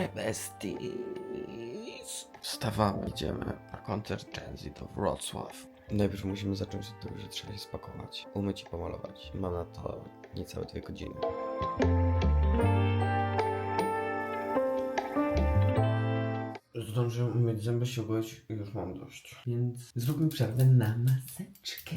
Hej. Wstawamy, idziemy na koncert Genzy do Wrocław. Najpierw musimy zacząć od tego, że trzeba się spakować, umyć i pomalować. Mam na to niecałe dwie godziny. Zdążyłem umyć zęby, się umyć i już mam dość. Więc zróbmy przerwę na maseczkę.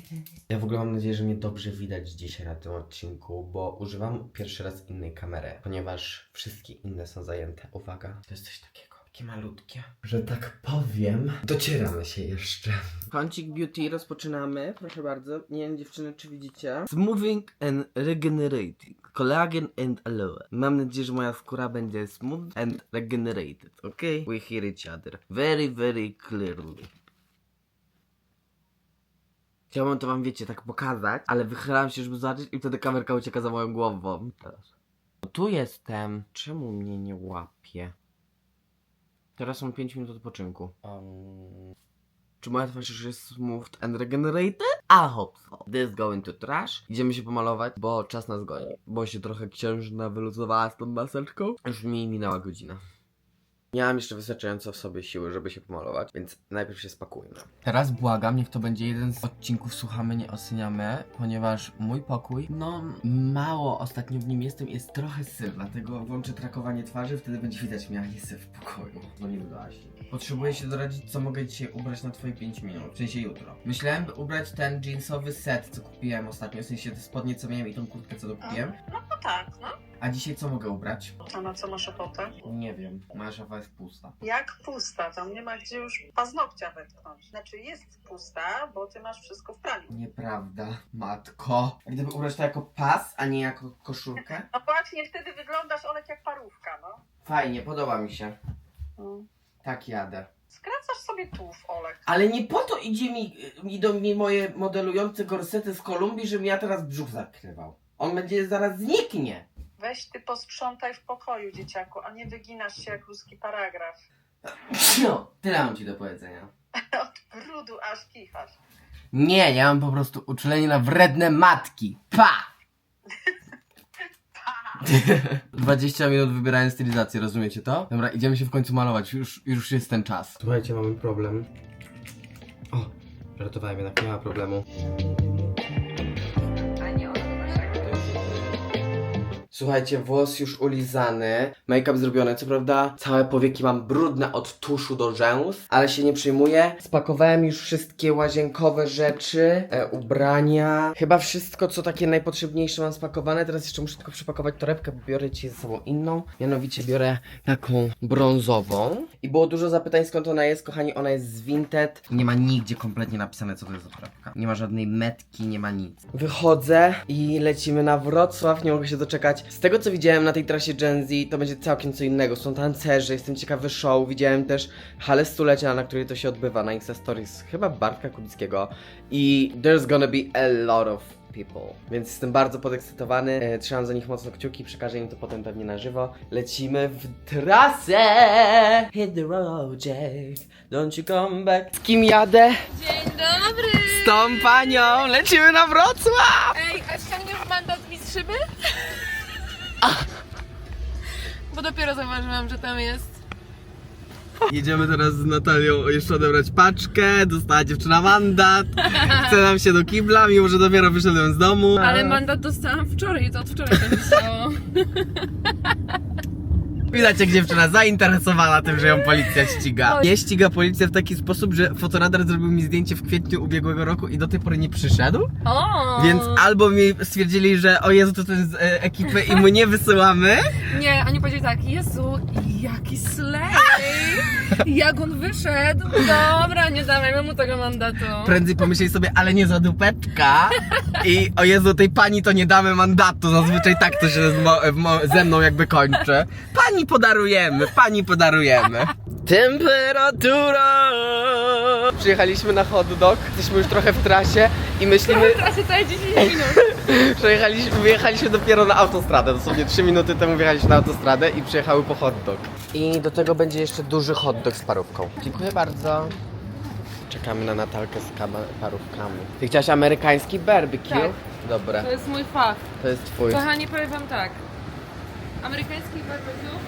Ja w ogóle mam nadzieję, że mnie dobrze widać dzisiaj na tym odcinku, bo używam pierwszy raz innej kamery, ponieważ wszystkie inne są zajęte. Uwaga, to jest coś takiego. Takie malutkie, że tak powiem. Docieramy się jeszcze. Kącik Beauty rozpoczynamy, proszę bardzo. Nie wiem dziewczyny, czy widzicie. Smoothing and Regenerating. Collagen and Aloe. Mam nadzieję, że moja skóra będzie smooth and regenerated, ok? We hear each other. Very, very clearly. Chciałbym to wam, wiecie, tak pokazać, ale wychylam się, żeby zobaczyć i wtedy kamerka ucieka za moją głową. Teraz. Tu jestem. Czemu mnie nie łapie? Teraz mam 5 minut odpoczynku. Um... Czy moja twarz już jest smooth and regenerated? I hope so. This going to trash. Idziemy się pomalować, bo czas nas goni. Bo się trochę księżna wyluzowała z tą maseczką. Już mi minęła godzina. Nie mam jeszcze wystarczająco w sobie siły, żeby się pomalować, więc najpierw się spakujmy. Teraz błagam, niech to będzie jeden z odcinków Słuchamy, nie osyniamy, ponieważ mój pokój, no mało ostatnio w nim jestem, jest trochę syf, dlatego włączę trakowanie twarzy, wtedy będzie widać mnie, jak jest syf w pokoju. No nie udałaś. Potrzebuję się doradzić, co mogę dzisiaj ubrać na twoje 5 minut, w sensie jutro. Myślałem, by ubrać ten jeansowy set, co kupiłem ostatnio, w sensie te spodnie, co miałem i tą kurtkę, co dokupiłem. No tak, no. A dzisiaj co mogę ubrać? A na co masz ochotę? Nie wiem, moja szafa jest pusta. Jak pusta, tam nie ma gdzie już paznokcia wetknąć. Znaczy jest pusta, bo ty masz wszystko w praniu. Nieprawda, matko. A Gdyby ubrać to jako pas, a nie jako koszulkę? No właśnie, wtedy wyglądasz Olek jak parówka, no. Fajnie, podoba mi się. Mm. Tak jadę. Skracasz sobie tułów, Olek. Ale nie po to idzie mi, idą mi moje modelujące gorsety z Kolumbii, żebym ja teraz brzuch zakrywał. On będzie zaraz zniknie. Weź ty posprzątaj w pokoju, dzieciaku, a nie wyginasz się jak ruski paragraf. No, tyle mam ci do powiedzenia. Od brudu aż kichasz. Nie, ja mam po prostu uczulenie na wredne matki. Pa! 20 minut wybierałem stylizację, rozumiecie to? Dobra, idziemy się w końcu malować, już, już jest ten czas. Słuchajcie, mamy problem. O, żartowałem, jednak nie ma problemu. Słuchajcie, włos już ulizany, make-up zrobione, co prawda całe powieki mam brudne od tuszu do rzęs, ale się nie przejmuję. Spakowałem już wszystkie łazienkowe rzeczy, e, ubrania, chyba wszystko, co takie najpotrzebniejsze mam spakowane. Teraz jeszcze muszę tylko przepakować torebkę, bo biorę ci ze sobą inną, mianowicie biorę taką brązową. I było dużo zapytań, skąd ona jest, kochani, ona jest z Vinted. Nie ma nigdzie kompletnie napisane, co to jest za torebka. Nie ma żadnej metki, nie ma nic. Wychodzę i lecimy na Wrocław, nie mogę się doczekać. Z tego co widziałem na tej trasie Gen Z, to będzie całkiem co innego. Są tancerze, jestem ciekawy show. Widziałem też halę stulecia, na której to się odbywa, na Insta Stories, chyba Bartka Kubickiego. I there's gonna be a lot of people. Więc jestem bardzo podekscytowany. E, trzymam za nich mocno kciuki, przekażę im to potem pewnie na żywo. Lecimy w trasę! Hit the road, Jake. Don't you come back. Z kim jadę? Dzień dobry! Z tą panią! Lecimy na Wrocław! Ej, a ściągniesz mandat mi z szyby? Bo dopiero zauważyłam, że tam jest. Jedziemy teraz z Natalią jeszcze odebrać paczkę, dostała dziewczyna mandat, chce nam się do kibla, mimo że dopiero wyszedłem z domu. Ale mandat dostałam wczoraj, to od wczoraj to. Widać jak dziewczyna zainteresowana tym, że ją policja ściga. Nie ściga policja w taki sposób, że fotoradar zrobił mi zdjęcie w kwietniu ubiegłego roku i do tej pory nie przyszedł. O! Więc albo mi stwierdzili, że o Jezu, to ten z e, ekipy i mu nie wysyłamy. Nie, oni powiedzieli tak, Jezu, jaki slay! Jak on wyszedł? Dobra, nie dawajmy mu tego mandatu. Prędzej pomyśleli sobie, ale nie za dupeczka. I o Jezu, tej pani to nie damy mandatu. Zazwyczaj tak to się z mo, w mo, ze mną jakby kończy. Pani podarujemy, pani podarujemy. Temperatura! Przyjechaliśmy na hot dog, jesteśmy już trochę w trasie i myślimy, Trasy całe 10 minut. Przejechaliśmy, wyjechaliśmy dopiero na autostradę. Dosłownie 3 minuty temu wyjechaliśmy na autostradę i przyjechały po hot dog. I do tego będzie jeszcze duży hot dog z parówką. Dziękuję bardzo. Czekamy na Natalkę z kama- parówkami. Ty chciałaś amerykański barbecue? Tak. Dobra, To jest mój fach. to jest twój. Kochani, powiem wam tak. Amerykański barbecue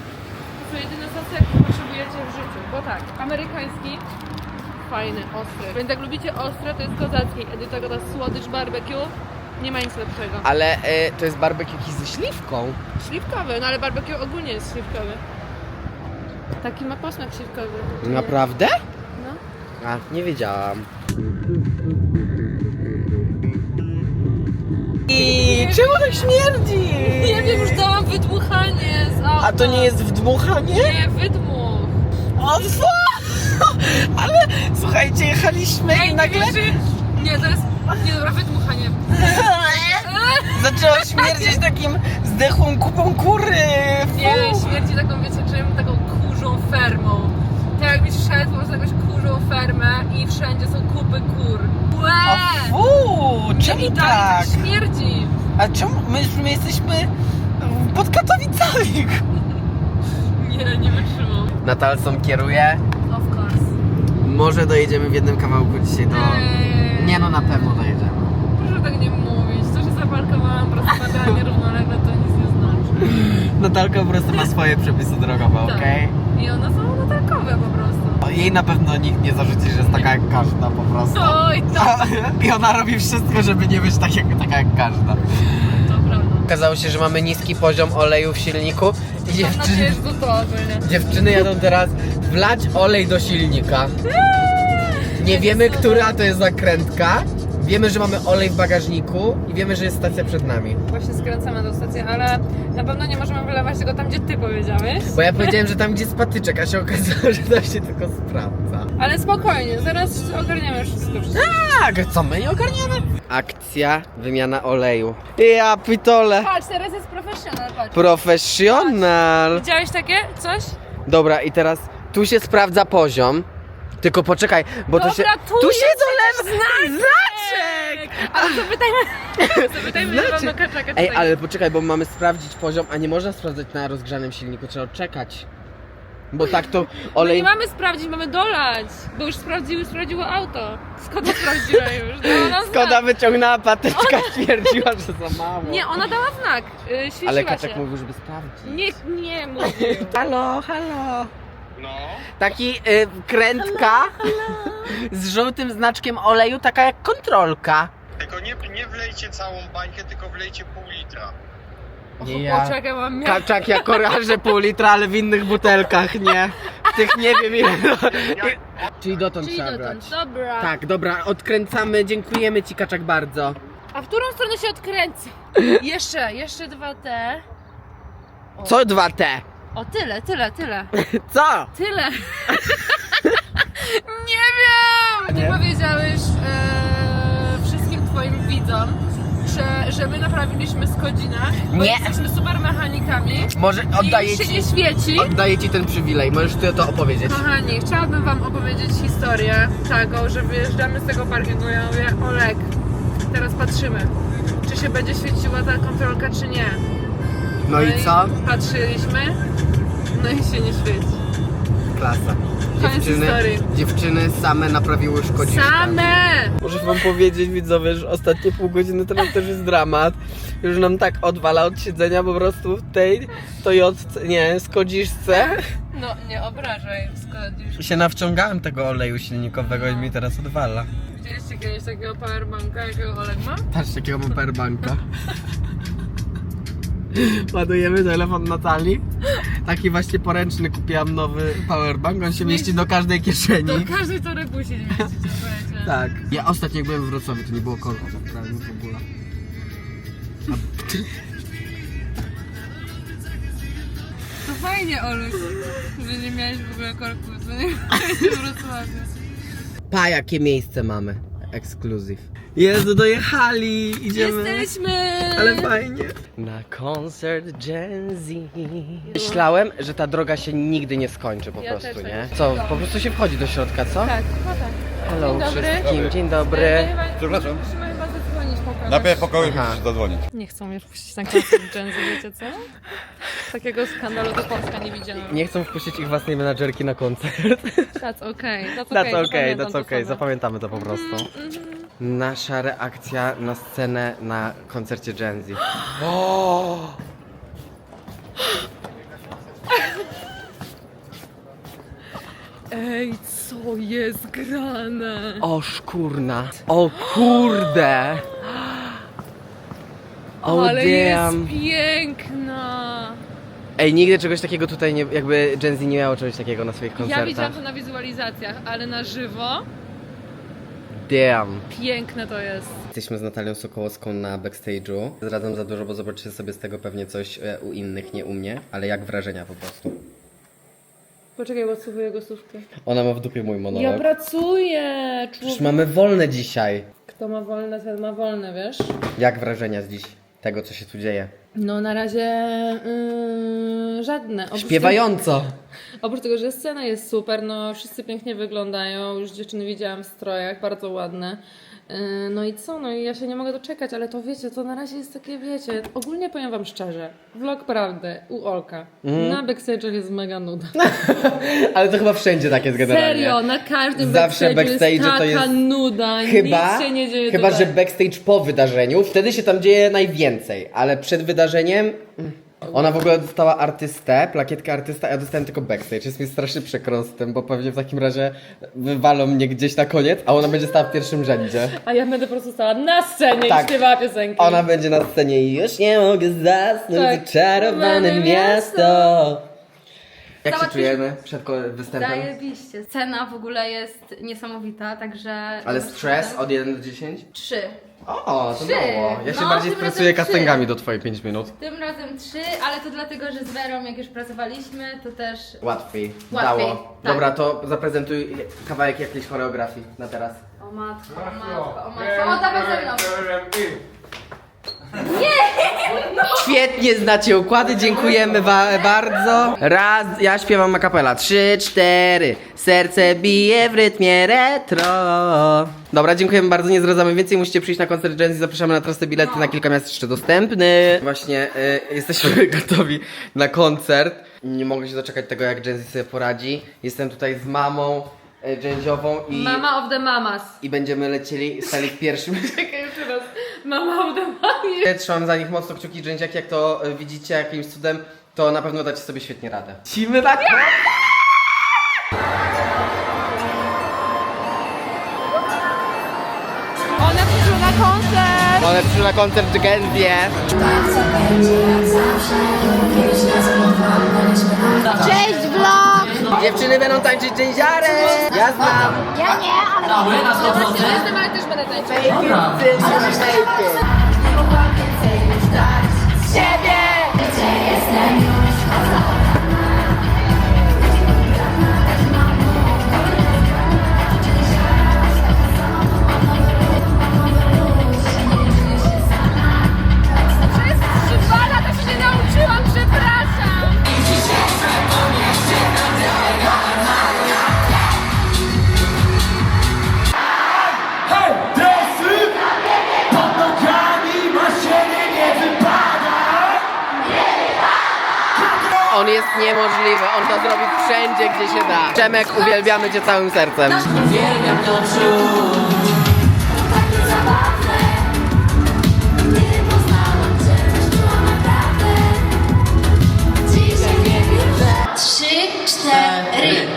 to są jedyne sosy, jakie potrzebujecie w życiu. Bo tak, amerykański, fajny, ostry. Więc jak lubicie ostre, to jest kozacki. Do tego ta słodycz barbecue, nie ma nic lepszego. Ale e, to jest barbecue jakiś ze śliwką. Śliwkowy, no ale barbecue ogólnie jest śliwkowy. Taki ma posmak śliwkowy. Naprawdę? No. A, nie wiedziałam. I czemu tak śmierdzi? Nie wiem, już dałam wydmuchanie z auta. A to nie jest wdmuchanie? Nie, wydmuch. O? Ale słuchajcie, jechaliśmy i nagle Czy... Nie, to jest... Nie, dobra, wydmuchanie. zaczęło śmierdzieć takim zdechłą kupą kury. Nie, śmierdzi taką, wiecie czym? Taką kurzą fermą. Jakbyś szedł prostu jakąś kurzą fermę i wszędzie są kupy kur. Łe! O fu, czemu i tak? tak śmierdzi. A czemu? My, my jesteśmy pod Katowicami. Nie, nie wytrzymam. Natalson kieruje. Of course. Może dojedziemy w jednym kawałku dzisiaj do... Eee, Nie no, na pewno dojedziemy. Proszę tak nie mówić. To, że zaparkowałam prostopadanie równolegle, to nic nie znaczy. Natalka po prostu ma swoje przepisy drogowe, Tak. okej? I one są natalkowe po prostu. O, Jej na pewno nikt nie zarzuci, że jest taka jak każda po prostu. Oj, to, I ona robi wszystko, żeby nie być tak jak, taka jak każda. to prawda. Okazało się, że mamy niski poziom oleju w silniku i Mam nadzieję, dziewczyny, że to to ogólnie. dziewczyny jadą teraz wlać olej do silnika. Nie Jakie wiemy, która to jest zakrętka. Wiemy, że mamy olej w bagażniku i wiemy, że jest stacja przed nami. Właśnie skręcamy do stacji, ale na pewno nie możemy wylewać tego tam, gdzie ty powiedziałeś. Bo ja powiedziałem, że tam gdzie jest patyczek, a się okazało, że tam się tylko sprawdza. Ale spokojnie, zaraz ogarniemy wszystko. wszystko. Tak, co my nie ogarniamy? Akcja, wymiana oleju. Ja pitole. Patrz, teraz jest profesjonal, patrz. Profesjonal. Widziałeś takie coś? Dobra, i teraz tu się sprawdza poziom. Tylko poczekaj, bo to się. Dobra, tu tu jest się dolewa znaczek! Ale zapytajmy, zapytajmy Znaczek. Znaczy... Kaczaka, Ej, ale poczekaj, bo mamy sprawdzić poziom, a nie można sprawdzać na rozgrzanym silniku, trzeba czekać. Bo tak to No olej. nie mamy sprawdzić, mamy dolać, bo już sprawdziły, sprawdziło auto. Skoda sprawdziła już, dała nam Skoda znak. wyciągnęła patyczka, stwierdziła, że za mało. Nie, ona dała znak, yy, świeciła Ale się. Kaczek mówił, żeby sprawdzić. Nie, nie mówił. Halo, halo. No, Taki y, krętka z żółtym znaczkiem oleju, taka jak kontrolka. tylko nie, nie wlejcie całą bańkę, tylko wlejcie pół litra. Nie ja. Poczekaj, mam miał. Kaczak ja kojarzę pół litra, ale w innych butelkach, nie? W tych nie wiem ile. Czyli dotąd Czyli trzeba dotąd, brać. dobra. Tak, dobra, odkręcamy. Dziękujemy ci, Kaczak, bardzo. A w którą stronę się odkręca? Jeszcze, jeszcze dwa te. Co dwa te? O, tyle, tyle, tyle. Co? Tyle. nie wiem! Nie? powiedziałeś e, wszystkim twoim widzom, że, że my naprawiliśmy Skodzinę, bo Nie. jesteśmy super mechanikami Może oddaję i się ci, nie świeci. oddaję ci ten przywilej, możesz ty to opowiedzieć. Kochani, chciałabym wam opowiedzieć historię taką, że wyjeżdżamy z tego parkingu, ja mówię, Olek, teraz patrzymy, czy się będzie świeciła ta kontrolka, czy nie. No i co? Patrzyliśmy, no i się nie świeci. Klasa. Koniec Dziewczyny, historii. dziewczyny same naprawiły szkodziszkę. Same! Muszę wam powiedzieć widzowie, że ostatnie pół godziny teraz też jest dramat. Już nam tak odwala od siedzenia po prostu w tej Toyotce, nie, Skodziszce. No, nie obrażaj, skodzisz. Się nawciągałem tego oleju silnikowego i mi teraz odwala. Widzieliście kiedyś takiego powerbanka, jakiego Olek ma? Patrz jakiego mam powerbanka. Ładujemy telefon Natalii. Taki właśnie poręczny kupiłam nowy powerbank, on się mieści do każdej kieszeni. Do każdej torebusi nie mieścicie, słuchajcie. Tak. Ja ostatnio jak byłem w Wrocławiu, to nie było korków prawie w ogóle. To fajnie, Oluś, że nie miałeś w ogóle korku, co nie w Wrocławiu. Pa, jakie miejsce mamy. Ekskluzyw. Jezu, dojechali, idziemy. Jesteśmy! Ale fajnie. Na koncert Gen Z. Myślałem, że ta droga się nigdy nie skończy po Ja prostu, też tak nie? myślałam. Co, po prostu się wchodzi do środka, co? Tak, no tak. Hello Dzień dobry. wszystkim, dzień dobry. Przepraszam. Najpierw pokoju Aha. musisz zadzwonić. Nie chcą mnie wpuścić na koncert Gen Z, wiecie co? Takiego skandalu do Polska nie widziałam. Nie chcą wpuścić ich własnej menadżerki na koncert. That's okay, that's okay. That's okay, zapamiętam that's to okay, sobie. zapamiętamy to po prostu. Nasza reakcja na scenę na koncercie Gen Z. O! Ej, co jest grane? O szkurna. O kurde. O Ale damn. jest piękna. Ej, nigdy czegoś takiego tutaj nie, jakby Gen Z nie miało czegoś takiego na swoich koncertach. Ja widziałam to na wizualizacjach, ale na żywo Damn. piękne to jest. Jesteśmy z Natalią Sokołowską na backstage'u. Zdradzam za dużo, bo zobaczycie sobie z tego pewnie coś e, u innych, nie u mnie, ale jak wrażenia po prostu. Poczekaj, bo odsłuchuję głosówkę. Ona ma w dupie mój monolog. Ja pracuję! Przecież Człowiek. mamy wolne dzisiaj. Kto ma wolne, ten ma wolne, wiesz? Jak wrażenia z dziś? Tego, co się tu dzieje? No na razie yy, żadne. Oprócz Śpiewająco! Tego, oprócz tego, że scena jest super, no wszyscy pięknie wyglądają, już dziewczyny widziałam w strojach, bardzo ładne. Yy, no i co, no i ja się nie mogę doczekać, ale to wiecie, to na razie jest takie, wiecie, ogólnie powiem wam szczerze, vlog prawdy u Olka, Mhm. na backstage'ach jest mega nuda. Ale to chyba wszędzie tak jest generalnie. Serio, na każdym Zawsze backstage jest to taka jest- nuda, Chyba, nic się nie dzieje chyba tutaj. że backstage po wydarzeniu, wtedy się tam dzieje najwięcej, ale przed wydarzeniem... Ona w ogóle dostała artystę, plakietkę artysta, a ja dostałem tylko backstage. Jest mi strasznie przykro z tym, bo pewnie w takim razie wywalą mnie gdzieś na koniec, a ona będzie stała w pierwszym rzędzie. A ja będę po prostu stała na scenie Tak. i śpiewała piosenki. Ona będzie na scenie i już nie mogę zasnąć, Tak. zaczarowane miasto. Jak się czujemy przed ko- występem? Zajebiście. Scena w ogóle jest niesamowita, także... Ale stres od 1 do 10? Trzy. O, to Trzy. mało. Ja się No, bardziej tym stresuję razem trzy. castingami do twojej 5 minut. Tym razem trzy, ale to dlatego, że z Werą jak już pracowaliśmy, to też... Łatwiej. Łatwiej, Dało. tak. Dobra, to zaprezentuj kawałek jakiejś choreografii na teraz. O matko, o matko, o matko. O, dawaj ze mną. Świetnie znacie układy, dziękujemy wa- bardzo. Raz, ja śpiewam a capella. Trzy, cztery. Serce bije w rytmie retro. Dobra, dziękujemy bardzo, nie zdradzamy więcej. Musicie przyjść na koncert Gen Z. Zapraszamy na trasę bilety na kilka miast jeszcze dostępny. Właśnie y, jesteśmy gotowi na koncert. Nie mogę się doczekać tego, jak Gen Z sobie poradzi. Jestem tutaj z mamą y, Genziową i, Mama of the mamas. i będziemy lecieli, stali w pierwszym Czekaj jeszcze raz. Mama of the mamas. Trzymam za nich mocno kciuki, Dżęciak, jak to y, widzicie jakimś cudem, to na pewno dacie sobie świetnie radę. Cimy tak! One przyszły na koncert! One przyszły na koncert Genzie. Cześć! Dziewczyny będą tańczyć dżęziarę! Ja znam! Ja nie, ale Ja ale też będę tańczyć. Przez On jest niemożliwy, on to zrobi wszędzie, gdzie się da. Przemek, uwielbiamy cię całym sercem. Uwielbiam to czuć Trzy, cztery.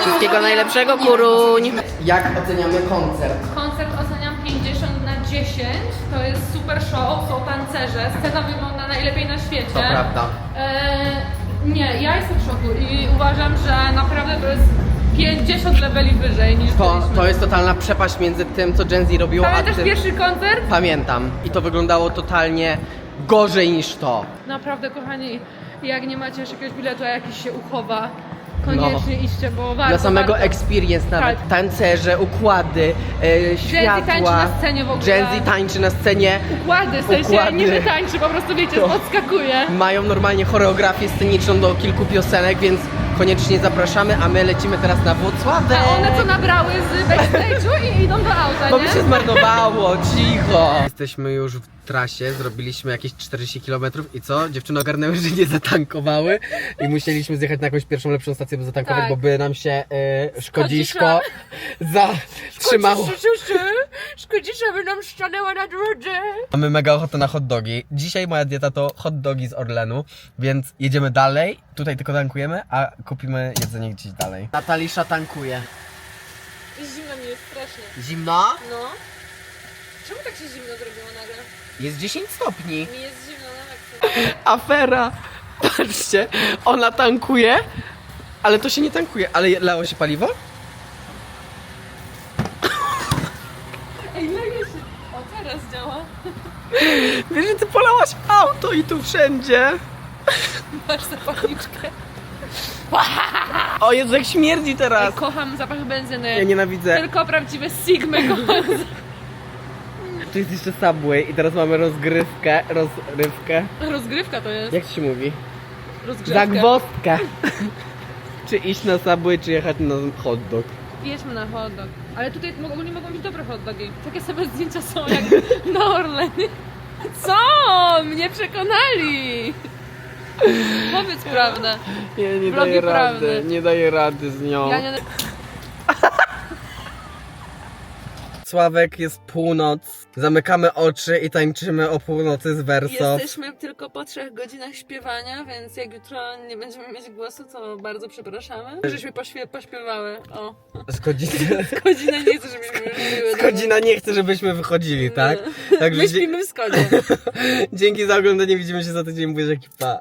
Wszystkiego najlepszego, Kuruń! Jak oceniamy koncert? 10. To jest super show, są tancerze, scena wygląda najlepiej na świecie. To prawda. E, nie, ja jestem w szoku i uważam, że naprawdę to jest 50 leveli wyżej niż To, byliśmy. to jest totalna przepaść między tym, co Gen Z robiło, a Pamiętasz tym... pierwszy koncert? Pamiętam. I to wyglądało totalnie gorzej niż to. Naprawdę, kochani, jak nie macie jeszcze jakiegoś biletu, a jakiś się uchowa, koniecznie idźcie, bo warto, Dla samego warto. experience nawet. Tak. Tancerze, układy, e, światła. tańczy na scenie w ogóle. Gen Z tańczy na scenie. Układy, w sensie Układy. nie wytańczy, po prostu wiecie, To. odskakuje. Mają normalnie choreografię sceniczną do kilku piosenek, więc koniecznie zapraszamy, a my lecimy teraz na Włocławek. A one co nabrały z backstage'u i idą do auta, Bo nie? mi się zmarnowało, cicho! Jesteśmy już w trasie, zrobiliśmy jakieś 40 km i co? Dziewczyny ogarnęły, że nie zatankowały i musieliśmy zjechać na jakąś pierwszą lepszą stację, by zatankować, Tak. bo by nam się e, szkodziszko zatrzymało. Ciu, ciu, ciu. Szkodzicza by nam ścianęła na drodze. Mamy mega ochotę na hot dogi. Dzisiaj moja dieta to hot dogi z Orlenu, więc jedziemy dalej. Tutaj tylko tankujemy, a kupimy jedzenie gdzieś dalej. Natalisza tankuje. Zimno mi jest strasznie. Zimno? No. Czemu tak się zimno zrobiło nagle? Jest 10 stopni. Mi jest zimno na maksa. Afera! Patrzcie, ona tankuje, ale to się nie tankuje. Ale lało się paliwo? Ej, leje się. O, teraz działa. Wiesz, że ty polałaś auto i tu wszędzie. Masz zapalniczkę. O Jezu, jak śmierdzi teraz. kocham zapach benzyny. Ja nienawidzę. Tylko prawdziwe Sigmy kocham. Tu jest jeszcze Subway i teraz mamy rozgrywkę, rozrywkę. Rozgrywka to jest. Jak się mówi? Rozgrzewka. Zagwozdkę. czy iść na Subway, czy jechać na hot dog. Jedźmy na hot dog. Ale tutaj mo- ogólnie mogą być dobre hot dogi. Takie same zdjęcia są jak na Orlenie. Co? Mnie przekonali! Powiedz prawdę. Nie, nie Vlogi daję rady, prawdy. nie daję rady z nią. Ja nie... Sławek, jest północ, zamykamy oczy i tańczymy o północy z Verso. Jesteśmy tylko po trzech godzinach śpiewania, więc jak jutro nie będziemy mieć głosu, to bardzo przepraszamy. Żeśmy pośpie- pośpiewały. O, Z godziny, godzina nie chce, żebyśmy z godzina nie chce, żebyśmy wychodzili, tak? Także My dzie- śpimy w Skodzie. dzięki za oglądanie, widzimy się za tydzień, buziaki, pa.